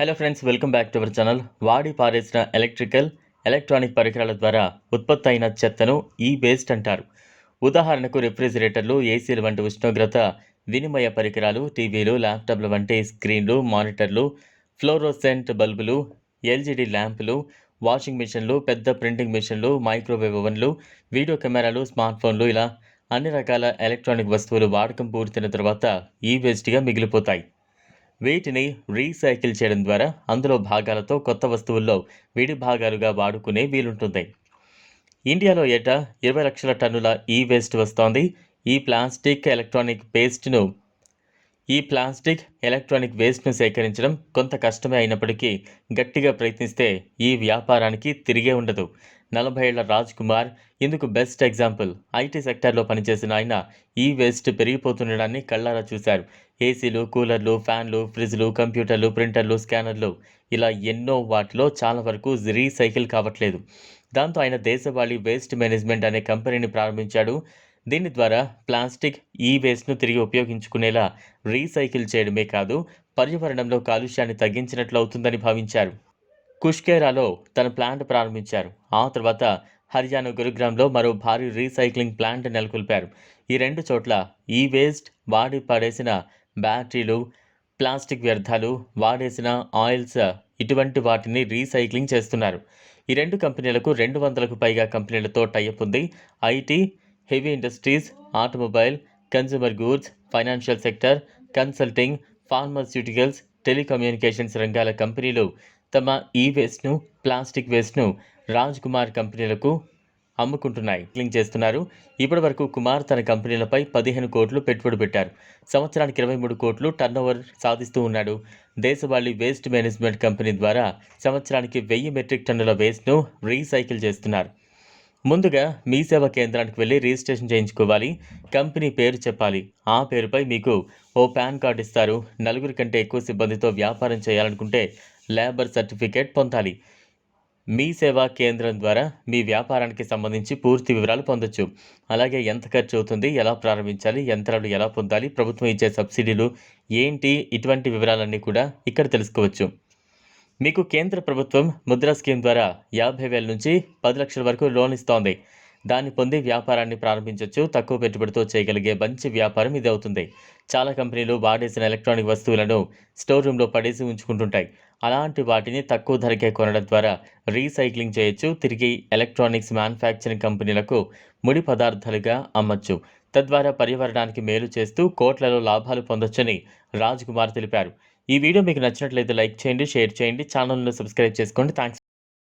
Hello friends welcome back to our channel వాడి పారేసిన electrical electronic పరికరాల ద్వారా ఉత్పత్తి అయిన చెత్తను ఈ వేస్ట్ అంటారు. ఉదాహరణకు రిఫ్రిజిరేటర్లు ఏసీలు వంటి ఉష్ణోగ్రత వినిమయ పరికరాలు టీవీలు ల్యాప్టాప్లు వంటి స్క్రీన్లు మానిటర్లు ఫ్లోరోసెంట్ బల్బులు ఎల్జీడీ ల్యాంపులు వాషింగ్ మిషన్లు పెద్ద ప్రింటింగ్ మిషన్లు మైక్రోవేవ్ ఓవెన్లు వీడియో కెమెరాలు స్మార్ట్ ఫోన్లు ఇలా అన్ని రకాల ఎలక్ట్రానిక్ వస్తువులు వాడకం పూర్తయిన తర్వాత ఈ వేస్ట్గా మిగిలిపోతాయి. వీటిని రీసైకిల్ చేయడం ద్వారా అందులో భాగాలతో కొత్త వస్తువుల్లో విడి భాగాలుగా వాడుకునే వీలుంటుంది. ఇండియాలో ఏటా ఇరవై లక్షల టన్నుల ఈ వేస్ట్ వస్తోంది. ఈ ప్లాస్టిక్ ఎలక్ట్రానిక్ వేస్ట్ను ఈ ప్లాస్టిక్ ఎలక్ట్రానిక్ వేస్ట్ను సేకరించడం కొంత కష్టమే అయినప్పటికీ గట్టిగా ప్రయత్నిస్తే ఈ వ్యాపారానికి తిరిగే ఉండదు. నలభై ఏళ్ళ రాజ్ కుమార్ ఇందుకు బెస్ట్ ఎగ్జాంపుల్? ఐటీ సెక్టార్లో పనిచేసిన ఆయన ఈ వేస్ట్ పెరిగిపోతుండడాన్ని కళ్ళారా చూశారు. ఏసీలు కూలర్లు ఫ్యాన్లు ఫ్రిడ్జ్లు కంప్యూటర్లు ప్రింటర్లు స్కానర్లు ఇలా ఎన్నో వాటిలో చాలా వరకు రీసైకిల్ కావట్లేదు. దాంతో ఆయన దేశవాళీ వేస్ట్ మేనేజ్మెంట్ అనే కంపెనీని ప్రారంభించాడు. దీని ద్వారా ప్లాస్టిక్ ఈ వేస్ట్ను తిరిగి ఉపయోగించుకునేలా రీసైకిల్ చేయడమే కాదు పర్యావరణంలో కాలుష్యాన్ని తగ్గించినట్లు అవుతుందని భావించారు. కుష్కేరాలో తన ప్లాంట్ ప్రారంభించారు. ఆ తర్వాత హర్యానా గురుగ్రామ్లో మరో భారీ రీసైక్లింగ్ ప్లాంట్ నెలకొల్పారు. ఈ రెండు చోట్ల ఈ వేస్ట్ వాడి పడేసిన బ్యాటరీలు ప్లాస్టిక్ వ్యర్థాలు వాడేసిన ఆయిల్స్ ఇటువంటి వాటిని రీసైక్లింగ్ చేస్తున్నారు. ఈ రెండు కంపెనీలకు రెండు వందలకు పైగా కంపెనీలతో టైఅప్ ఉంది. IT heavy industries automobile consumer goods financial sector consulting pharmaceuticals telecommunications రంగాల కంపెనీలు తమ ఈ వేస్ట్ను ప్లాస్టిక్ వేస్ట్ను రాజ్ కుమార్ కంపెనీలకు అమ్ముకుంటున్నాయి. క్లింగ్ చేస్తున్నారు. ఇప్పటి వరకు కుమార్ తన కంపెనీలపై పదిహేను కోట్లు పెట్టుబడి పెట్టారు. సంవత్సరానికి ఇరవై మూడు కోట్లు టర్నోవర్ సాధిస్తూ ఉన్నాడు. దేశవాళీ వేస్ట్ మేనేజ్మెంట్ కంపెనీ ద్వారా సంవత్సరానికి వెయ్యి మెట్రిక్ టన్నుల వేస్ట్ను రీసైకిల్ చేస్తున్నారు. ముందుగా మీ సేవా కేంద్రానికి వెళ్ళి రిజిస్ట్రేషన్ చేయించుకోవాలి. కంపెనీ పేరు చెప్పాలి. ఆ పేరుపై మీకు ఓ పాన్ కార్డు ఇస్తారు. నలుగురి కంటే ఎక్కువ సిబ్బందితో వ్యాపారం చేయాలనుకుంటే లేబర్ సర్టిఫికేట్ పొందాలి. మీ సేవా కేంద్రం ద్వారా మీ వ్యాపారానికి సంబంధించి పూర్తి వివరాలు పొందొచ్చు. అలాగే ఎంత ఖర్చు అవుతుంది ఎలా ప్రారంభించాలి యంత్రాలు ఎలా పొందాలి ప్రభుత్వం ఇచ్చే సబ్సిడీలు ఏంటి ఇటువంటి వివరాలన్నీ కూడా ఇక్కడ తెలుసుకోవచ్చు. మీకు కేంద్ర ప్రభుత్వం ముద్రా స్కీమ్ ద్వారా యాభై వేల నుంచి పది లక్షల వరకు లోన్ ఇస్తోంది. దాన్ని పొంది వ్యాపారాన్ని ప్రారంభించవచ్చు తక్కువ పెట్టుబడితో చేయగలిగే మంచి వ్యాపారం ఇది అవుతుంది చాలా కంపెనీలు వాడేసిన ఎలక్ట్రానిక్ వస్తువులను స్టోర్ రూమ్లో పడేసి ఉంచుకుంటుంటాయి. అలాంటి వాటిని తక్కువ ధరకే కొనడం ద్వారా రీసైక్లింగ్ చేయొచ్చు. తిరిగి ఎలక్ట్రానిక్స్ మ్యానుఫ్యాక్చరింగ్ కంపెనీలకు ముడి పదార్థాలుగా అమ్మచ్చు. తద్వారా పర్యావరణానికి మేలు చేస్తూ కోట్లలో లాభాలు పొందొచ్చని రాజ్ కుమార్ తెలిపారు. ఈ వీడియో మీకు నచ్చినట్లయితే లైక్ చేయండి షేర్ చేయండి ఛానల్ను సబ్స్క్రైబ్ చేసుకోండి. థ్యాంక్స్